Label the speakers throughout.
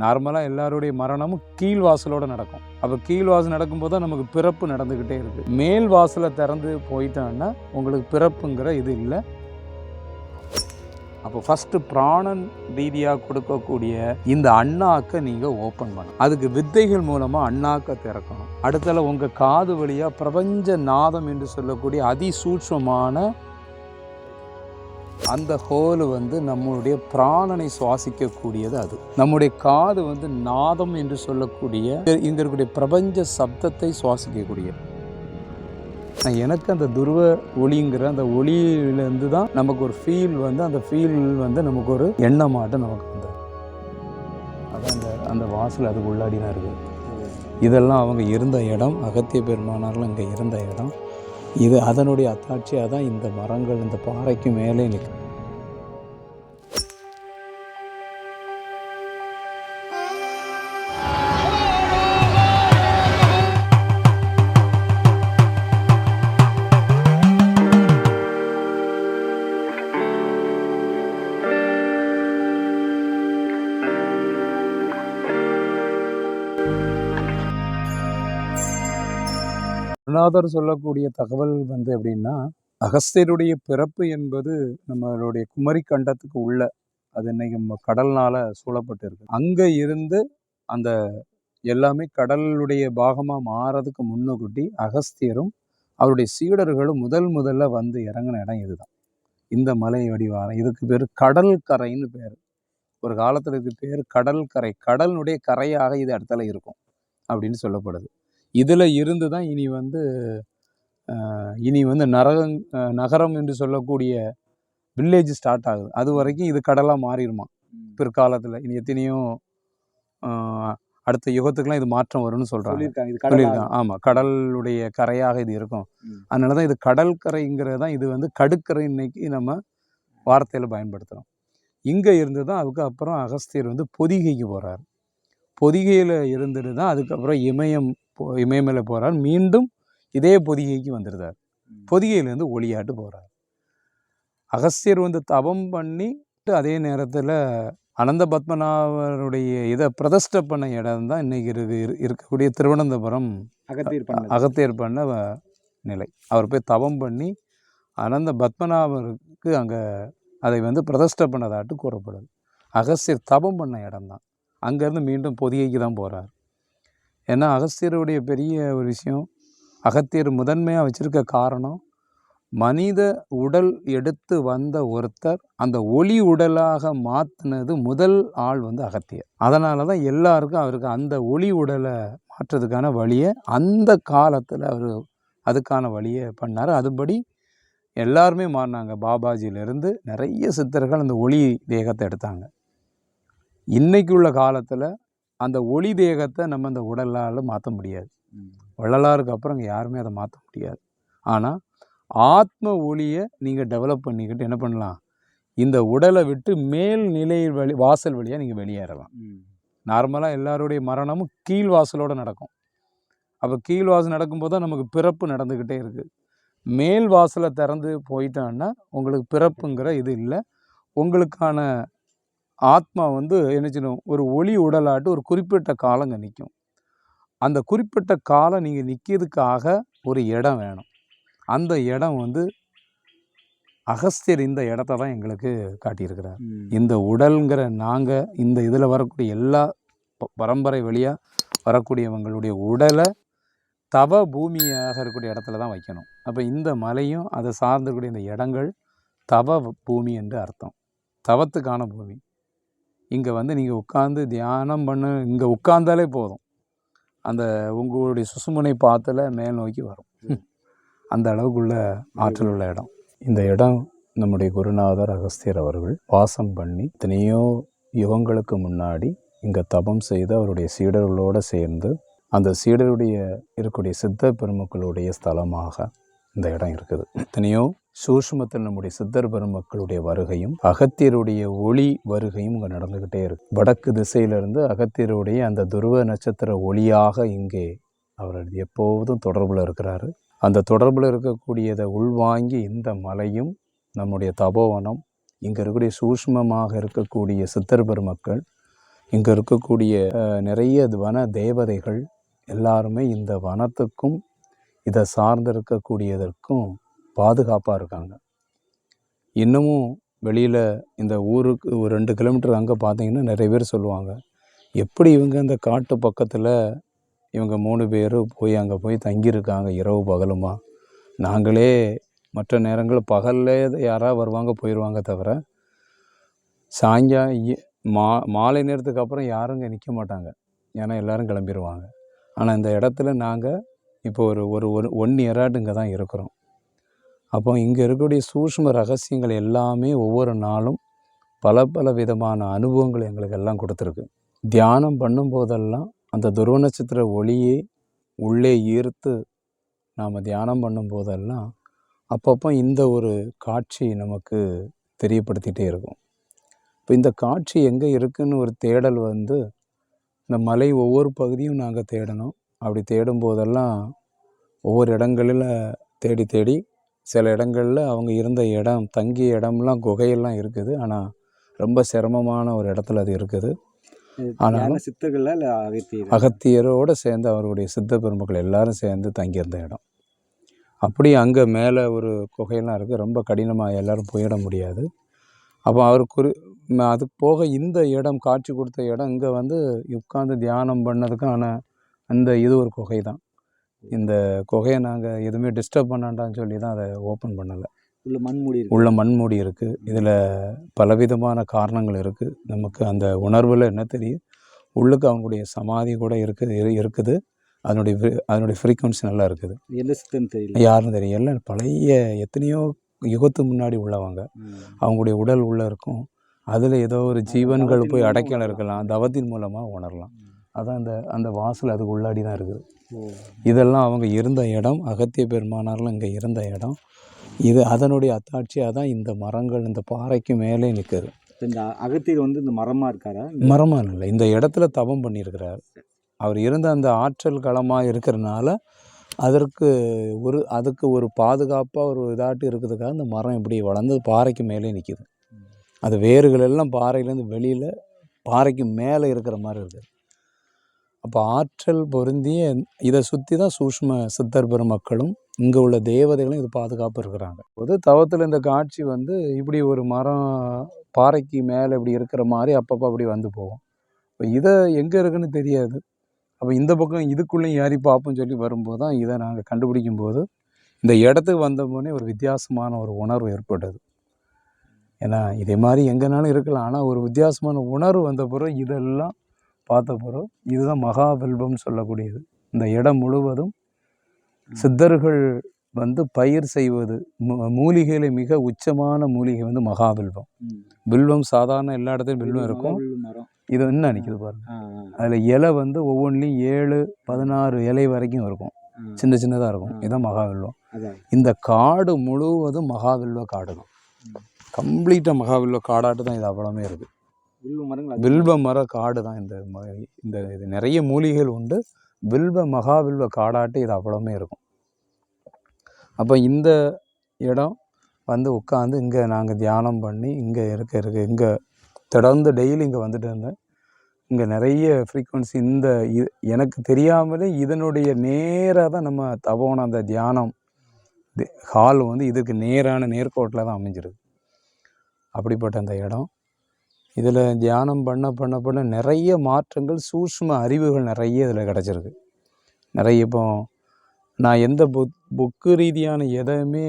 Speaker 1: நார்மலாக எல்லாருடைய மரணமும் கீழ் வாசலோடு நடக்கும். அப்போ கீழ் வாசல் நடக்கும்போது தான் நமக்கு பிறப்பு நடந்துக்கிட்டே இருக்குது மேல் வாசலை திறந்து போயிட்டான்னா உங்களுக்கு பிறப்புங்கிற இது இல்லை. அப்போ ஃபஸ்ட்டு பிராணன் ரீதியாக கொடுக்கக்கூடிய இந்த அண்ணாக்கை நீங்கள் ஓப்பன் பண்ணணும். அதுக்கு வித்தைகள் மூலமாக அண்ணாக்கை திறக்கணும். அடுத்தால உங்கள் காது வழியாக பிரபஞ்ச நாதம் என்று சொல்லக்கூடிய அதிசூட்சமான அந்த ஹோல் வந்து நம்மளுடைய பிராணனை சுவாசிக்கக்கூடியது அது. நம்முடைய காது வந்து நாதம் என்று சொல்லக்கூடிய இங்க இருக்கக்கூடிய பிரபஞ்ச சப்தத்தை சுவாசிக்கக்கூடியது. எனக்கு அந்த துருவ ஒளிங்கிற அந்த ஒளியிலேருந்து தான் நமக்கு ஒரு ஃபீல் வந்து அந்த ஃபீல் வந்து நமக்கு ஒரு எண்ணமாட்டம் நமக்கு வந்தது. அதான் அந்த அந்த வாசல் அதுக்கு உள்ளாடி தான் இருக்குது. இதெல்லாம் அவங்க இருந்த இடம் அகத்திய பெருமானார்கள் இங்கே இருந்த இடம். இது அதனுடைய அத்தாட்சியாக தான் இந்த மரங்கள் இந்த பாறைக்கு மேலே நிற்கும். குருநாதர் சொல்லக்கூடிய தகவல் வந்து எப்படின்னா அகஸ்தியருடைய பிறப்பு என்பது நம்மளுடைய குமரி கண்டத்துக்கு உள்ள அது இன்னைக்கு கடல்னால சூழப்பட்டு இருக்கு அங்கே இருந்து அந்த எல்லாமே கடலுடைய பாகமாக மாறதுக்கு முன்னுக்குட்டி அகஸ்தியரும் அவருடைய சீடர்களும் முதல் முதல்ல வந்து இறங்கின இடம் இதுதான். இந்த மலை வடிவாரம். இதுக்கு பேர் கடல் கரைன்னு பேர். ஒரு காலத்தில் இதுக்கு பேர் கடல் கரை. கடலுடைய கரையாக இது இடத்துல இருக்கும் அப்படின்னு சொல்லப்படுது. இதில் இருந்து தான் இனி வந்து இனி வந்து நரகம் நகரம் என்று சொல்லக்கூடிய வில்லேஜ் ஸ்டார்ட் ஆகுது. அது வரைக்கும் இது கடலாக மாறிடுமா? பிற்காலத்தில். இனி எத்தனையோ அடுத்த யுகத்துக்குலாம் இது மாற்றம் வரும்னு சொல்கிறாங்க
Speaker 2: சொல்லியிருக்காங்க. இது கடல்
Speaker 1: சொல்லியிருக்காங்க. ஆமாம் கடலுடைய கரையாக இது இருக்கும். அதனால தான் இது கடல் கரைங்கிறது தான் இது வந்து கடுக்கரை இன்னைக்கு நம்ம வார்த்தையில் பயன்படுத்துகிறோம் இங்கே இருந்து தான் அதுக்கு அப்புறம் அகஸ்தியர் வந்து பொதிகைக்கு போகிறார் பொதிகையில் இருந்துட்டு தான் அதுக்கப்புறம் இமயம் இமயமலை போகிறார் மீண்டும் இதே பொதிகைக்கு வந்துடுறார். பொதிகையிலேருந்து ஒளியாட்டு போகிறார் அகஸ்தியர் வந்து தவம் பண்ணி அதே நேரத்தில் அனந்த பத்மநாபருடைய இதை பிரதிஷ்டை பண்ண இடம் தான் இன்னைக்கு இருக்கு இரு- இருக்கக்கூடிய திருவனந்தபுரம்.
Speaker 2: அகத்தியர் பண்ணது.
Speaker 1: அகத்தியர் பண்ண நிலை. அவர் போய் தவம் பண்ணி அனந்த பத்மநாபருக்கு அங்கே அதை வந்து பிரதிஷ்டை பண்ணதாட்டு கூறப்படுது. அகஸ்தியர் தவம் பண்ண இடம்தான் அங்கேருந்து மீண்டும் பொதிகைக்கு தான் போகிறார் ஏன்னா அகஸ்தியருடைய பெரிய ஒரு விஷயம் அகத்தியர் முதன்மையாக வச்சுருக்க காரணம் மனித உடல் எடுத்து வந்த ஒருத்தர் அந்த ஒளி உடலாக மாற்றினது முதல் ஆள் வந்து அகத்தியர். அதனால தான் எல்லாருக்கும் அவருக்கு அந்த ஒளி உடலை மாற்றுறதுக்கான வழியை அந்த காலத்தில் அவர் அதுக்கான வழியை பண்ணார். அதுபடி எல்லாருமே மாறினாங்க. பாபாஜியிலேருந்து நிறைய சித்தர்கள் அந்த ஒளி தேகத்தை எடுத்தாங்க. இன்றைக்கு உள்ள காலத்தில் அந்த ஒளி தேகத்தை நம்ம அந்த உடலால் மாற்ற முடியாது. வள்ளலாருக்கு அப்புறம் இங்கே யாருமே அதை மாற்ற முடியாது. ஆனால் ஆத்ம ஒளியை நீங்கள் டெவலப் பண்ணிக்கிட்டு என்ன பண்ணலாம்? இந்த உடலை விட்டு மேல் நிலை வழி வாசல் வழியாக நீங்கள் வெளியேறலாம். நார்மலாக எல்லாருடைய மரணமும் கீழ் வாசலோட நடக்கும். அப்போ கீழ் வாசல் நடக்கும்போது தான் நமக்கு பிறப்பு நடந்துக்கிட்டே இருக்குது மேல் வாசலை திறந்து போயிட்டான்னா உங்களுக்கு பிறப்புங்கிற இது இல்லை. உங்களுக்கான ஆத்மா வந்து என்ன செய்யணும் ஒரு ஒளி உடலாட்டு ஒரு குறிப்பிட்ட காலங்க நிற்கும் அந்த குறிப்பிட்ட காலம் நீங்கள் நிற்கிறதுக்காக ஒரு இடம் வேணும். அந்த இடம் வந்து அகஸ்தியர் இந்த இடத்த தான் எங்களுக்கு காட்டியிருக்கிறார். இந்த உடல்ங்கிற நாங்கள் இந்த இதில் வரக்கூடிய எல்லா பரம்பரை வழியாக வரக்கூடியவங்களுடைய உடலை தவ பூமியாக இருக்கக்கூடிய இடத்துல தான் வைக்கணும். அப்போ இந்த மலையும் அதை சார்ந்திருக்கக்கூடிய இந்த இடங்கள் தவ பூமி என்று அர்த்தம். தவத்துக்கான பூமி. இங்கே வந்து நீங்கள் உட்காந்து தியானம் பண்ண இங்கே உட்கார்ந்தாலே போதும். அந்த உங்களுடைய சுசுமுனை பாத்தில் மேல் நோக்கி வரும். அந்த அளவுக்குள்ள ஆற்றல் உள்ள இடம். இந்த இடம் நம்முடைய குருநாதர் அகஸ்தியர் அவர்கள் வாசம் பண்ணி எத்தனையோ யுகங்களுக்கு முன்னாடி இங்கே தபம் செய்து அவருடைய சீடர்களோடு சேர்ந்து அந்த சீடருடைய இருக்கக்கூடிய சித்த பெருமக்களுடைய ஸ்தலமாக இந்த இடம் இருக்குது. எத்தனையோ சூஷ்மத்தில் நம்முடைய சித்தர் பெருமக்களுடைய வருகையும் அகத்தியருடைய ஒளி வருகையும் இங்கே நடந்துக்கிட்டே இருக்கு. வடக்கு திசையிலிருந்து அகத்தியருடைய அந்த துருவ நட்சத்திர ஒளியாக இங்கே அவர் எப்போதும் தொடர்பில் இருக்கிறாரு. அந்த தொடர்பில் இருக்கக்கூடியதை உள்வாங்கி இந்த மலையும் நம்முடைய தபோவனம் இங்கே இருக்கக்கூடிய சூஷ்மமாக இருக்கக்கூடிய சித்தர் பெருமக்கள் இங்கே இருக்கக்கூடிய நிறைய வன தேவதைகள் எல்லாருமே இந்த வனத்துக்கும் இதை சார்ந்திருக்கக்கூடியதற்கும் பாதுகாப்பாக இருக்காங்க. இன்னமும் வெளியில் இந்த ஊருக்கு ஒரு ரெண்டு கிலோமீட்டர் அங்கே பார்த்தீங்கன்னா நிறைய பேர் சொல்லுவாங்க. எப்படி இவங்க இந்த காட்டு பக்கத்தில் இவங்க மூணு பேர் போய் அங்கே போய் தங்கியிருக்காங்க இரவு பகலுமா? நாங்களே மற்ற நேரங்கள் பகலில் யாராவது வருவாங்க போயிடுவாங்க தவிர சாயங்கா மா மாலை நேரத்துக்கு அப்புறம் யாரும் இங்கே நிற்க மாட்டாங்க. ஏன்னா எல்லோரும் கிளம்பிடுவாங்க ஆனால் இந்த இடத்துல நாங்கள் இப்போ ஒரு ஒரு ஒரு ஒன் இயராட்டு இங்கே தான் இருக்கிறோம். அப்போ இங்கே இருக்கக்கூடிய சூஷ்ம ரகசியங்கள் எல்லாமே ஒவ்வொரு நாளும் பல பல விதமான அனுபவங்கள் எங்களுக்கு எல்லாம் கொடுத்துருக்கு. தியானம் பண்ணும்போதெல்லாம் அந்த துருவ நட்சத்திர ஒளியே உள்ளே ஈர்த்து நாம் தியானம் பண்ணும்போதெல்லாம் அப்பப்போ இந்த ஒரு காட்சி நமக்கு தெரியப்படுத்திகிட்டே இருக்கும். இப்போ இந்த காட்சி எங்கே இருக்குன்னு ஒரு தேடல் வந்து இந்த மலை ஒவ்வொரு பகுதியும் நாங்கள் தேடணும். அப்படி தேடும் போதெல்லாம் ஒவ்வொரு இடங்களில் தேடி தேடி சில இடங்களில் அவங்க இருந்த இடம் தங்கிய இடம்லாம் குகையெல்லாம் இருக்குது. ஆனால் ரொம்ப சிரமமான ஒரு இடத்துல அது இருக்குது. ஆனாலும்
Speaker 2: யாரும் சித்தர்களா இல்லை அகத்தியர்?
Speaker 1: அகத்தியரோடு சேர்ந்து அவருடைய சித்த பெருமக்கள் எல்லாரும் சேர்ந்து தங்கியிருந்த இடம். அப்படி அங்கே மேலே ஒரு குகையெல்லாம் இருக்குது ரொம்ப கடினமாக எல்லாரும் போயிட முடியாது. அப்போ அவர் குறி அதுக்கு போக இந்த இடம் காட்சி கொடுத்த இடம் இங்கே வந்து உட்காந்து தியானம் பண்ணதுக்கான அந்த இது ஒரு குகை தான் இந்த குகையை நாங்கள் எதுவுமே டிஸ்டர்ப் பண்ணாண்டான்னு சொல்லி தான் அதை ஓப்பன் பண்ணலை.
Speaker 2: உள்ள மண் மூடி இருக்கு.
Speaker 1: உள்ள மண்மூடி இருக்குது இதில் பலவிதமான காரணங்கள் இருக்குது நமக்கு அந்த உணர்வில் என்ன தெரியும் உள்ளுக்கு அவங்களுடைய சமாதி கூட இருக்குது இரு- இருக்குது. அதனுடைய அதனுடைய ஃப்ரீக்குவன்சி நல்லா இருக்குது.
Speaker 2: எந்த சித்தன்னு தெரியல.
Speaker 1: யாருன்னு தெரியும் எல்லாம் பழைய எத்தனையோ யுகத்துக்கு முன்னாடி உள்ளவங்க. அவங்களுடைய உடல் உள்ளே இருக்கும். அதில் ஏதோ ஒரு ஜீவன்கள் போய்
Speaker 2: உணரலாம்.
Speaker 1: இருக்கலாம். தவத்தின் மூலமாக உணரலாம். அதான் அந்த அந்த வாசல் அதுக்கு உள்ளாடி தான் இருக்குது. இதெல்லாம் அவங்க இருந்த இடம் அகத்திய பெருமானார்லாம் இங்கே இருந்த இடம். இது அதனுடைய அத்தாட்சியாக தான் இந்த மரங்கள் இந்த பாறைக்கு மேலே நிற்குது
Speaker 2: இந்த அகத்தியர் வந்து இந்த மரமா இருக்காரா?
Speaker 1: மரமாக இல்லை இந்த இடத்துல தவம் பண்ணியிருக்கிறார். அவர் இருந்த அந்த ஆற்றல் களமாக இருக்கிறனால அதற்கு ஒரு அதுக்கு ஒரு பாதுகாப்பாக ஒரு இதாட்டு இருக்கிறதுக்காக இந்த மரம் இப்படி வளர்ந்து பாறைக்கு மேலே நிற்கிது அது வேர்கள் எல்லாம் பாறையிலேருந்து வெளியில் பாறைக்கு மேலே இருக்கிற மாதிரி இருக்குது. அப்போ ஆற்றல் பொருந்திய இதை சுற்றி தான் சூஷ்ம சித்தர் பெருமக்களும் இங்கே உள்ள தேவதைகளும் இது பாதுகாப்பு இருக்கிறாங்க. பொது தவத்தில் இந்த காட்சி வந்து இப்படி ஒரு மரம் பாறைக்கு மேலே இப்படி இருக்கிற மாதிரி அப்பப்போ அப்படி வந்து போகும். இப்போ இதை எங்கே இருக்குன்னு தெரியாது. அப்போ இந்த பக்கம் இதுக்குள்ளேயும் ஏறி பார்ப்போம்னு சொல்லி வரும்போது தான் இதை நாங்கள் கண்டுபிடிக்கும் போது இந்த இடத்துக்கு வந்தபோனே ஒரு வித்தியாசமான ஒரு உணர்வு ஏற்பட்டது. ஏன்னா இதே மாதிரி எங்கேனாலும் இருக்கலாம். ஆனால் ஒரு வித்தியாசமான உணர்வு வந்த பிறகு இதெல்லாம் பார்த்த பிறகு இதுதான் மகாபெல்வம்னு சொல்லக்கூடியது. இந்த இடம் முழுவதும் சித்தர்கள் வந்து பயிர் செய்வது மூ- மூலிகையில மிக உச்சமான மூலிகை வந்து மகாபில்வம். பில்வம் சாதாரண எல்லா இடத்துலையும் பில்வம் இருக்கும். இது என்ன நிற்கிது பாருங்க. அதில் இலை வந்து ஒவ்வொன்றிலையும் ஏழு பதினாறு இலை வரைக்கும் இருக்கும். சின்ன சின்னதாக இருக்கும். இதுதான் மகாவில்வம் இந்த காடு முழுவதும் மகாவில்வ காடு தான். கம்ப்ளீட்டாக மகாவில்வ காடாட்டு தான் இது அவ்வளோமே இருக்குது
Speaker 2: வில்வ
Speaker 1: வில்வ மர காடு தான் இந்த இந்த இது. நிறைய மூலிகைகள் உண்டு. வில்வ மகாவில்வ காடாட்டு இது அவ்வளோமே இருக்கும். அப்போ இந்த இடம் வந்து உட்காந்து இங்கே நாங்கள் தியானம் பண்ணி இங்கே இருக்க இருக்க இங்கே தொடர்ந்து டெய்லி இங்கே வந்துட்டு இருந்தேன். இங்கே நிறைய ஃப்ரீக்குவன்சி இந்த இது எனக்கு தெரியாமலே இதனுடைய நேராக தான் நம்ம தவோன அந்த தியானம் ஹால் வந்து இதுக்கு நேரான நேர்கோட்டில் தான் அமைஞ்சிருக்கு. அப்படிப்பட்ட அந்த இடம். இதில் தியானம் பண்ண பண்ண பண்ண நிறைய மாற்றங்கள் சூஷ்ம அறிவுகள் நிறைய இதில் கிடச்சிருக்கு. நிறைய இப்போ நான் எந்த புக் புக்கு ரீதியான எதையுமே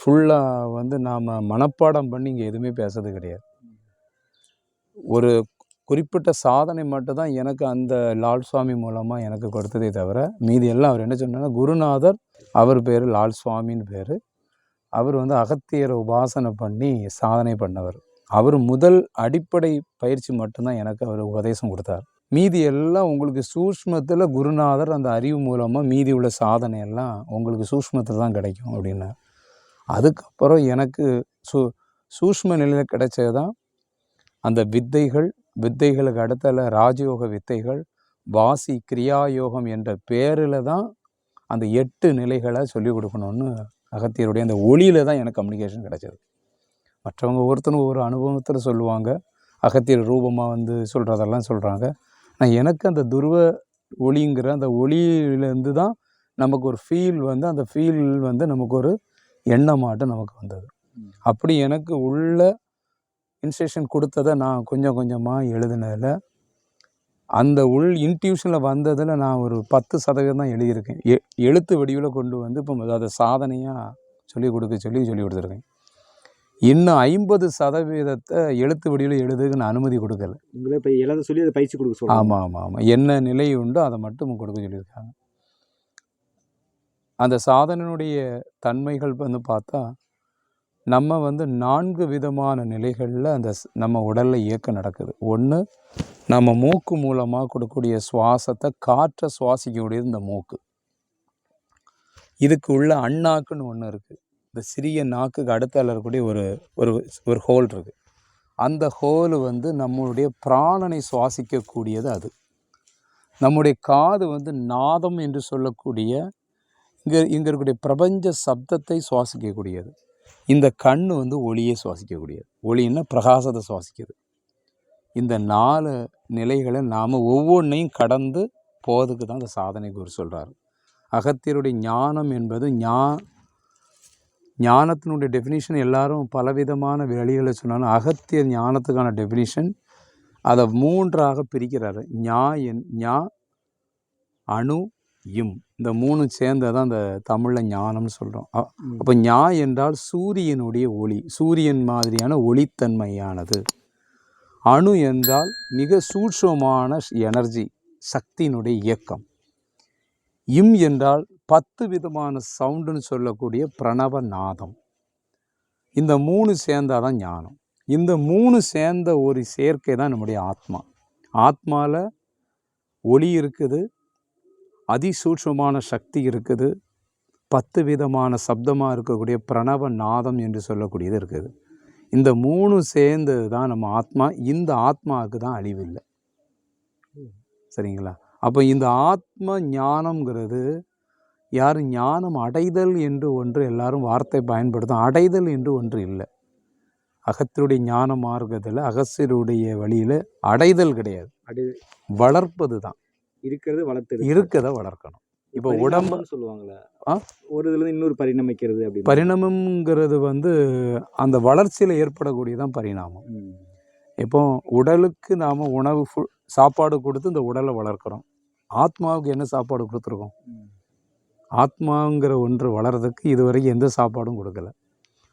Speaker 1: ஃபுல்லாக வந்து நாம் மனப்பாடம் பண்ணி இங்கே எதுவுமே பேசுறது கிடையாது. ஒரு குறிப்பிட்ட சாதனை மட்டும்தான் எனக்கு அந்த லால் சுவாமி மூலமாக எனக்கு கொடுத்ததே தவிர மீதி எல்லாம் அவர் என்ன சொன்னார்னா குருநாதர் அவர் பேர் லால் சுவாமின்னு பேர். அவர் வந்து அகத்தியரை உபாசனை பண்ணி சாதனை பண்ணவர். அவர் முதல் அடிப்படை பயிற்சி மட்டும்தான் எனக்கு அவர் உபதேசம் கொடுத்தார். மீதி எல்லாம் உங்களுக்கு சூஷ்மத்தில் குருநாதர் அந்த அறிவு மூலமாக மீதி உள்ள சாதனை எல்லாம் உங்களுக்கு சூஷ்மத்தில் தான் கிடைக்கும் அப்படின்னார். அதுக்கப்புறம் எனக்கு சூ சூஷ்ம நிலையில் கிடைச்சது தான் அந்த வித்தைகள் வித்தைகளுக்கு அடுத்தல ராஜயோக வித்தைகள் வாசி கிரியாயோகம் என்ற பேரில் தான் அந்த எட்டு நிலைகளை சொல்லிக் கொடுக்கணும்னு அகத்தியருடைய அந்த ஒளியில் தான் எனக்கு கம்யூனிகேஷன் கிடைச்சது. மற்றவங்க ஒவ்வொருத்தரும் ஒவ்வொரு அனுபவத்தில் சொல்லுவாங்க. அகத்தியர் ரூபமாக வந்து சொல்கிறதெல்லாம் சொல்கிறாங்க நான் எனக்கு அந்த துருவ ஒளிங்கிற அந்த ஒளியிலேருந்து தான் நமக்கு ஒரு ஃபீல் வந்து அந்த ஃபீல் வந்து நமக்கு ஒரு எண்ணமாட்டம் நமக்கு வந்தது. அப்படி எனக்கு உள்ள இன்ஸ்டேஷன் கொடுத்ததை நான் கொஞ்சம் கொஞ்சமாக எழுதினதில் அந்த உள் இன்ட்யூஷனில் வந்ததில் நான் ஒரு பத்து சதவீதம் தான் எழுதியிருக்கேன். எ எழுத்து வடிவில் கொண்டு வந்து இப்போ அதை சாதனையாக சொல்லிக் கொடுக்க சொல்லி சொல்லி கொடுத்துருக்கேன். இன்னும் ஐம்பது சதவீதத்தை எழுத்து வடிவில் எழுதுக்கு நான் அனுமதி கொடுக்கல.
Speaker 2: உங்களே இப்போ எழுத சொல்லி அதை பயிற்சி கொடுக்க சொல்லுவாங்க
Speaker 1: ஆமாம் ஆமாம் ஆமாம் என்ன நிலை உண்டோ அதை மட்டும் கொடுக்க சொல்லியிருக்காங்க. அந்த சாதனையினுடைய தன்மைகள் வந்து பார்த்தா நம்ம வந்து நான்கு விதமான நிலைகளில் அந்த நம்ம உடலில் இயக்கம் நடக்குது. ஒன்று நம்ம மூக்கு மூலமாக கொடுக்கக்கூடிய சுவாசத்தை காற்றை சுவாசிக்கக்கூடியது இந்த மூக்கு. இதுக்கு உள்ள அண்ணாக்குன்னு ஒன்று இருக்குது இந்த சிறிய நாக்குக்கு அடுத்தால இருக்கக்கூடிய ஒரு ஒரு ஒரு ஹோல் இருக்குது அந்த ஹோல் வந்து நம்மளுடைய பிராணனை சுவாசிக்கக்கூடியது அது. நம்முடைய காது வந்து நாதம் என்று சொல்லக்கூடிய இங்கே இங்கே இருக்கக்கூடிய பிரபஞ்ச சப்தத்தை சுவாசிக்கக்கூடியது. இந்த கண் வந்து ஒளியை சுவாசிக்கக்கூடியது. ஒளின்னா பிரகாசத்தை சுவாசிக்குது. இந்த நாலு நிலைகளை நாம் ஒவ்வொன்றையும் கடந்து போகிறதுக்கு தான் அந்த சாதனை குரு சொல்கிறாரு அகத்தியருடைய ஞானம் என்பது ஞா ஞானத்தினுடைய டெஃபினிஷன் எல்லாரும் பலவிதமான வழிகளை சொன்னாலும் அகத்தியர் ஞானத்துக்கான டெஃபினிஷன் அதை மூன்றாக பிரிக்கிறாரு. ஞா என் ஞா அணு இம். இந்த மூணு சேர்ந்ததான் அந்த தமிழில் ஞானம்னு சொல்கிறோம். அப்போ ஞா என்றால் சூரியனுடைய ஒளி. சூரியன் மாதிரியான ஒளித்தன்மையானது. அணு என்றால் மிக சூட்சமான எனர்ஜி சக்தியினுடைய இயக்கம். இம் என்றால் பத்து விதமான சவுண்டுன்னு சொல்லக்கூடிய பிரணவ நாதம் இந்த மூணு சேர்ந்தாதான் ஞானம். இந்த மூணு சேர்ந்த ஒரு சேர்க்கை தான் நம்முடைய ஆத்மா. ஆத்மாவில் ஒளி இருக்குது அதிசூட்சமான சக்தி இருக்குது பத்து விதமான சப்தமாக இருக்கக்கூடிய பிரணவ நாதம் என்று சொல்லக்கூடியது இருக்குது. இந்த மூணு சேர்ந்தது தான் நம்ம ஆத்மா. இந்த ஆத்மாவுக்கு தான் அழிவில்லை. சரிங்களா? அப்போ இந்த ஆத்ம ஞானம்ங்கிறது யார் ஞானம் அடைதல் என்று ஒன்று எல்லாரும் வார்த்தை பயன்படுத்தும். அடைதல் என்று ஒன்று இல்லை. அகத்தினுடைய ஞான மார்க்கத்தில் அகஸ்தியருடைய வழியில் அடைதல் கிடையாது.
Speaker 2: அடி
Speaker 1: வளர்ப்பது தான்.
Speaker 2: இருக்கிறது வளர்த்து
Speaker 1: இருக்கதை வளர்க்கணும். இப்போ உடம்பு
Speaker 2: சொல்லுவாங்களே
Speaker 1: ஆ?
Speaker 2: ஒரு இதுல இருந்து இன்னொரு பரிணமிக்கிறது அப்படின்னு.
Speaker 1: பரிணாமம்ங்கிறது வந்து அந்த வளர்ச்சியில் ஏற்படக்கூடியதான் பரிணாமம். இப்போ உடலுக்கு நாம் உணவு ஃபு- சாப்பாடு கொடுத்து இந்த உடலை வளர்க்குறோம். ஆத்மாவுக்கு என்ன சாப்பாடு கொடுத்துருக்கோம். ஆத்மாங்கிற ஒன்று வளர்றதுக்கு இதுவரைக்கும் எந்த சாப்பாடும் கொடுக்கல.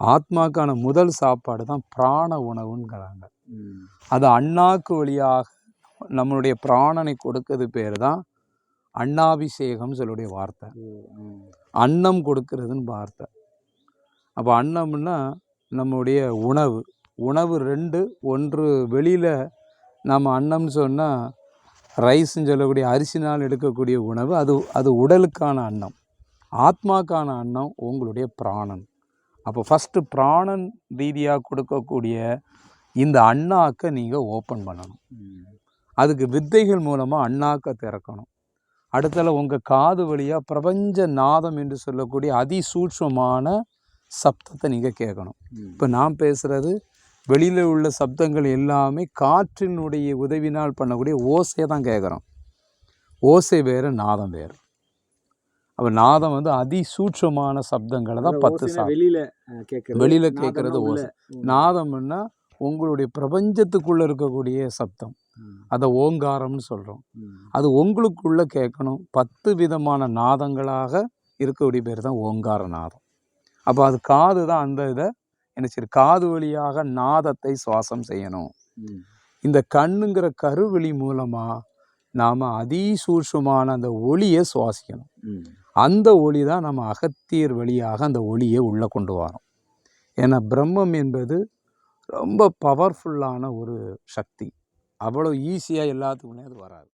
Speaker 1: ஆத்மாக்கான முதல் சாப்பாடு தான் பிராண உணவுங்கிறாங்க. அது அண்ணாக்கு வழியாக நம்மளுடைய பிராணனை கொடுக்கறது பேர் தான் அண்ணாபிஷேகம் சொல்லக்கூடிய வார்த்தை. அன்னம் கொடுக்கறதுன்னு வார்த்தை. அப்போ அன்னம்னா நம்முடைய உணவு. உணவு ரெண்டு ஒன்று வெளியில் நம்ம அன்னம்னு சொன்னால் ரைஸ்ன்னு சொல்லக்கூடிய அரிசினால் எடுக்கக்கூடிய உணவு அது அது உடலுக்கான அன்னம் ஆத்மாக்கான அன்னம் உங்களுடைய பிராணன் அப்போ ஃபஸ்ட்டு பிராணன் ரீதியாக கொடுக்கக்கூடிய இந்த அண்ணாக்கை நீங்கள் ஓப்பன் பண்ணணும். அதுக்கு வித்தைகள் மூலமாக அண்ணாக்க திறக்கணும் அடுத்தால உங்கள் காது வழியாக பிரபஞ்ச நாதம் என்று சொல்லக்கூடிய அதிசூட்சமான சப்தத்தை நீங்கள் கேட்கணும். இப்போ நான் பேசுகிறது வெளியில் உள்ள சப்தங்கள் எல்லாமே காற்றினுடைய உதவினால் பண்ணக்கூடிய ஓசையை தான் கேட்குறோம் ஓசை வேறு நாதம் வேறு அப்போ நாதம் வந்து அதிசூட்சமான சப்தங்களை தான் பத்து
Speaker 2: வெளியில கேட்கறது
Speaker 1: வெளியில கேட்கறது. ஓசை. நாதம்னா உங்களுடைய பிரபஞ்சத்துக்குள்ளே இருக்கக்கூடிய சப்தம். அதை ஓங்காரம்னு சொல்கிறோம். அது உங்களுக்குள்ளே கேட்கணும் பத்து விதமான நாதங்களாக இருக்கக்கூடிய பேர் தான் ஓங்கார நாதம் அப்போ அது காது தான் அந்த இதை என்ன சரி காது வழியாக நாதத்தை சுவாசம் செய்யணும். இந்த கண்ணுங்கிற கருவெளி மூலமாக நாம் அதிசூட்சமான அந்த ஒளியை சுவாசிக்கணும். அந்த ஒளி தான் நம்ம அகத்தியர் வழியாக அந்த ஒளியை உள்ளே கொண்டு வரோம். ஏன்னா பிரம்மம் என்பது ரொம்ப பவர்ஃபுல்லான ஒரு சக்தி. அவ்வளோ ஈஸியாக எல்லாத்துக்குமே அது வராது.